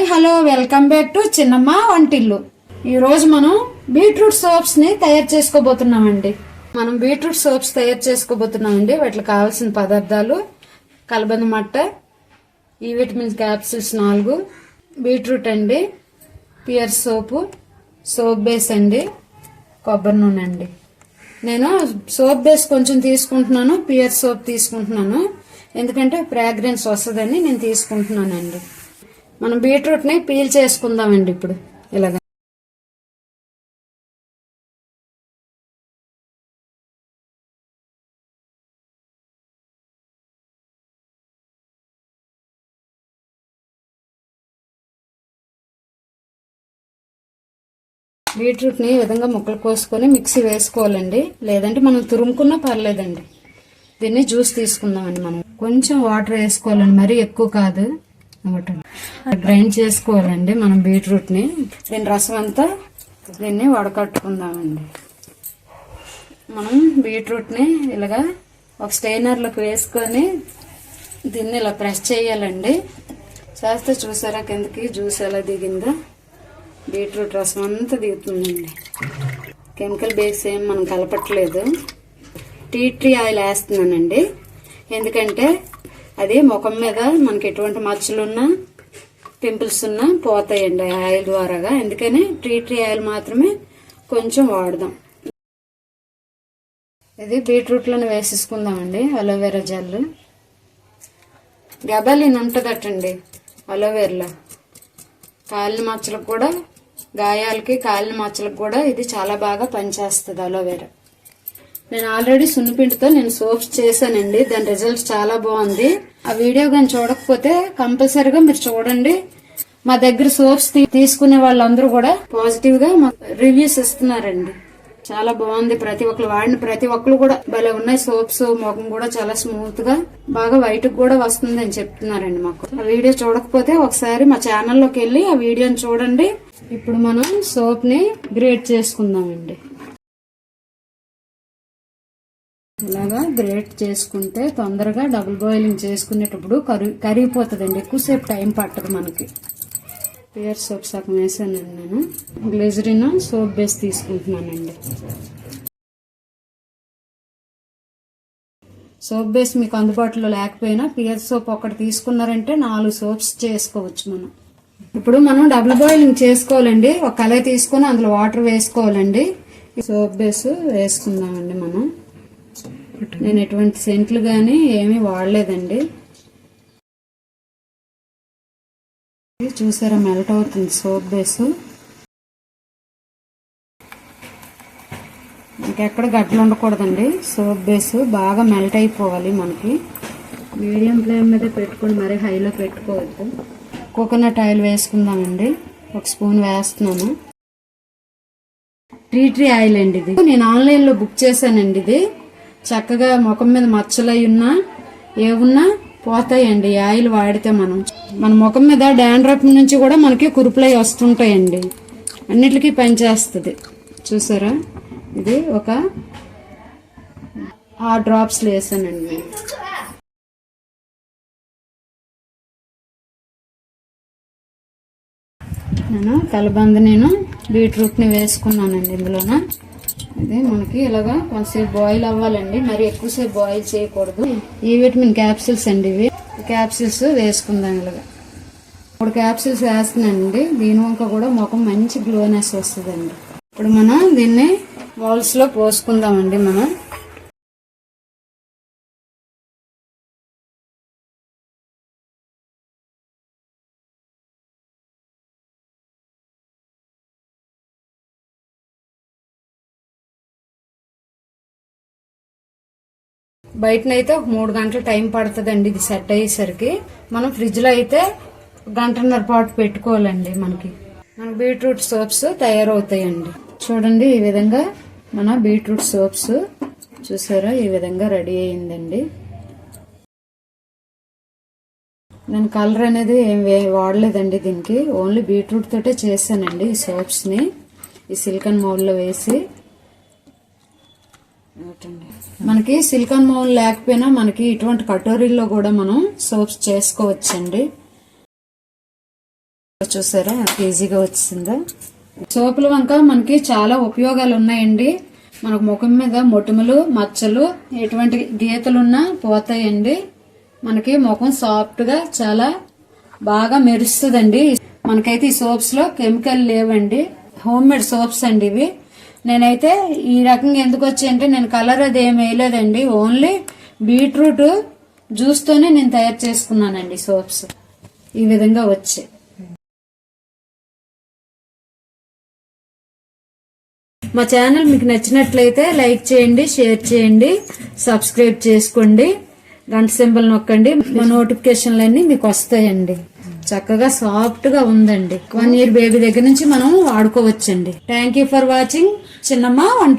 Hi hello welcome back to Chinnamma Vantillu. ఈ రోజు మనం బీట్రూట్ సోప్స్ని తయారు చేసుకోబోతున్నామండి. మనం బీట్రూట్ సోప్స్ తయారు చేసుకోబోతున్నామండి. వాటికి కావాల్సిన పదార్థాలు కలబంద మట్ట ఈ విటమిన్ క్యాప్సిల్స్ నాలుగు బీట్రూట్ అండి పియర్ సోపు సోప్ బేస్ అండి కొబ్బరి నూనె అండి. నేను సోప్ బేస్ కొంచెం తీసుకుంటున్నాను పియర్ సోప్ తీసుకుంటున్నాను. ఎందుకంటే ఫ్రాగ్రెన్స్ వస్తుందని నేను తీసుకుంటున్నానండి. మనం బీట్రూట్ని పీల్ చేసుకుందామండి ఇప్పుడు. ఇలాగా. బీట్రూట్ని ఈ విధంగా ముక్కలు కోసుకొని మిక్సీ వేసుకోవాలండి. లేదంటే మనం తురుముకున్నా పర్లేదండి. దీన్ని జ్యూస్ తీసుకుందామండి మనం. కొంచెం వాటర్ వేసుకోవాలండి. మరీ ఎక్కువ కాదు. ఒకటి గ్రైండ్ చేసుకోవాలండి మనం బీట్రూట్ని దీని రసం అంతా దీన్ని వడకట్టుకుందామండి. మనం బీట్రూట్ని ఇలాగా ఒక స్టైనర్లోకి వేసుకొని దీన్ని ఇలా ప్రెస్ చేయాలండి. చేస్తే చూసారా కిందకి జ్యూస్ ఎలా దిగిందో? బీట్రూట్ రసం అంతా దిగుతుందండి. కెమికల్ బేస్ ఏం మనం కలపట్లేదు. టీ ట్రీ ఆయిల్ వేస్తున్నానండి. ఎందుకంటే అది ముఖం మీద మనకి ఎటువంటి మచ్చలున్నా పింపుల్స్ ఉన్నా పోతాయండి ఆయిల్ ద్వారాగా. అందుకని ట్రీ ట్రీ ఆయిల్ మాత్రమే కొంచెం వాడదాం. ఇది బీట్రూట్లను వేసేసుకుందామండి అలోవెరా జెల్ గబలిన్ ఉంటుందటండి అలోవెరాలో. కాలిన మచ్చలకు కూడా గాయాలకి కాలిన మచ్చలకు కూడా ఇది చాలా బాగా పనిచేస్తుంది అలోవెరా. నేను ఆల్రెడీ సున్నిపిండితో నేను సోప్స్ చేశానండి. దాని రిజల్ట్ చాలా బాగుంది. ఆ వీడియో కానీ చూడకపోతే కంపల్సరీగా మీరు చూడండి. మా దగ్గర సోప్స్ తీసుకునే వాళ్ళందరూ కూడా పాజిటివ్గా రివ్యూస్ ఇస్తున్నారండి. చాలా బాగుంది. ప్రతి ఒక్కరు వాడిన ప్రతి ఒక్కరు కూడా భలే ఉన్నాయి సోప్స్. ముఖం కూడా చాలా స్మూత్గా బాగా వైట్ కూడా వస్తుంది అని చెప్తున్నారండి మాకు. ఆ వీడియో చూడకపోతే ఒకసారి మా ఛానల్లోకి వెళ్ళి ఆ వీడియోని చూడండి. ఇప్పుడు మనం సోప్ని గ్రేట్ చేసుకుందామండి. ఇలాగా గ్రేట్ చేసుకుంటే తొందరగా డబుల్ బాయిలింగ్ చేసుకునేటప్పుడు కరి కరిగిపోతుందండి. ఎక్కువసేపు టైం పట్టదు మనకి. పియర్ సోప్ సగం వేసానండి నేను. గ్లిజరిన్ సోప్ బేస్ తీసుకుంటున్నానండి. సోప్ బేస్ మీకు అందుబాటులో లేకపోయినా పియర్ సోప్ ఒకటి తీసుకున్నారంటే నాలుగు సోప్స్ చేసుకోవచ్చు మనం. ఇప్పుడు మనం డబుల్ బాయిలింగ్ చేసుకోవాలండి. ఒక కళాయి తీసుకొని అందులో వాటర్ వేసుకోవాలండి. సోప్ బేస్ వేసుకుందామండి మనం. నేను ఎటువంటి సెంట్లు కానీ ఏమీ వాడలేదండి. చూసారా మెల్ట్ అవుతుంది సోప్ బేస్. ఇంకెక్కడ గడ్డలు ఉండకూడదండి. సోప్ బేస్ బాగా మెల్ట్ అయిపోవాలి మనకి. మీడియం ఫ్లేమ్ మీద పెట్టుకొని మరీ హైలో పెట్టుకోవద్దు. కోకోనట్ ఆయిల్ వేసుకుందామండి. ఒక స్పూన్ వేస్తున్నాను. టీ ట్రీ ఆయిల్ అండి ఇది. నేను ఆన్లైన్లో బుక్ చేశానండి ఇది. చక్కగా ముఖం మీద మచ్చలు ఉన్నా ఏమున్నా పోతాయండి. ఆయిల్ వాడితే మనం. మన ముఖం మీద డాండ్రఫ్ నుంచి కూడా మనకి కురుపులై వస్తుంటాయండి. అన్నిటికీ పనిచేస్తుంది. చూసారా? ఇది ఒక ఆ డ్రాప్స్ వేసానండి నేను నేను కలబంద నేను బీట్రూట్ని వేసుకున్నానండి ఇందులోన. ఇది మనకి ఇలాగా కొంతసేపు బాయిల్ అవ్వాలండి. మరి ఎక్కువసేపు బాయిల్ చేయకూడదు. ఈ విటమిన్ క్యాప్సిల్స్ అండి ఇవి. క్యాప్సిల్స్ వేసుకుందాం ఇలాగా. ఇప్పుడు క్యాప్సిల్స్ వేస్తున్నానండి. దీని వంక కూడా ముఖం మంచి గ్లోనెస్ వస్తుందండి. ఇప్పుడు మనం దీన్ని బౌల్స్ పోసుకుందామండి మనం. బయటనైతే ఒక మూడు గంటలు టైం పడుతుందండి ఇది సెట్ అయ్యేసరికి. మనం ఫ్రిడ్జ్లో అయితే గంటన్నర పాటు పెట్టుకోవాలండి మనకి. మన బీట్రూట్ సోప్స్ తయారవుతాయండి. చూడండి ఈ విధంగా మన బీట్రూట్ సోప్స్ చూసారా? ఈ విధంగా రెడీ అయిందండి నేను కలర్ అనేది ఏం వే- వాడలేదండి దీనికి. ఓన్లీ బీట్రూట్ తోటే చేశానండి ఈ సోప్స్ని. ఈ సిలికన్ మౌల్లో వేసి మనకి సిలికాన్ మౌల్ లేకపోయినా మనకి ఇటువంటి కటోరీల్లో కూడా మనం సోప్స్ చేసుకోవచ్చండి. చూసారా? ఎంత ఈజీగా వచ్చిందా? సోపులు వంక మనకి చాలా ఉపయోగాలు ఉన్నాయండి మనకు ముఖం మీద మొటిమలు మచ్చలు ఎటువంటి గీతలున్నా పోతాయండి. మనకి ముఖం సాఫ్ట్గా చాలా బాగా మెరుస్తుందండి. మనకైతే ఈ సోప్స్లో కెమికల్ లేవండి. హోమ్ మేడ్ సోప్స్ అండి ఇవి. నేనైతే ఈ రకంగా ఎందుకు వచ్చాయంటే నేను కలర్ అది ఏమి వేయలేదండి. ఓన్లీ బీట్రూట్ జ్యూస్తోనే నేను తయారు చేసుకున్నానండి సోప్స్. ఈ విధంగా వచ్చాయి మా ఛానల్ మీకు నచ్చినట్లయితే లైక్ చేయండి షేర్ చేయండి సబ్స్క్రైబ్ చేసుకోండి. గంట సింబల్ నొక్కండి. మా నోటిఫికేషన్లన్నీ మీకు వస్తాయండి. చక్కగా సాఫ్ట్గా ఉందండి. వన్ ఇయర్ బేబీ దగ్గర నుంచి మనం వాడుకోవచ్చండి. Thank you for watching Chinnamma వంటి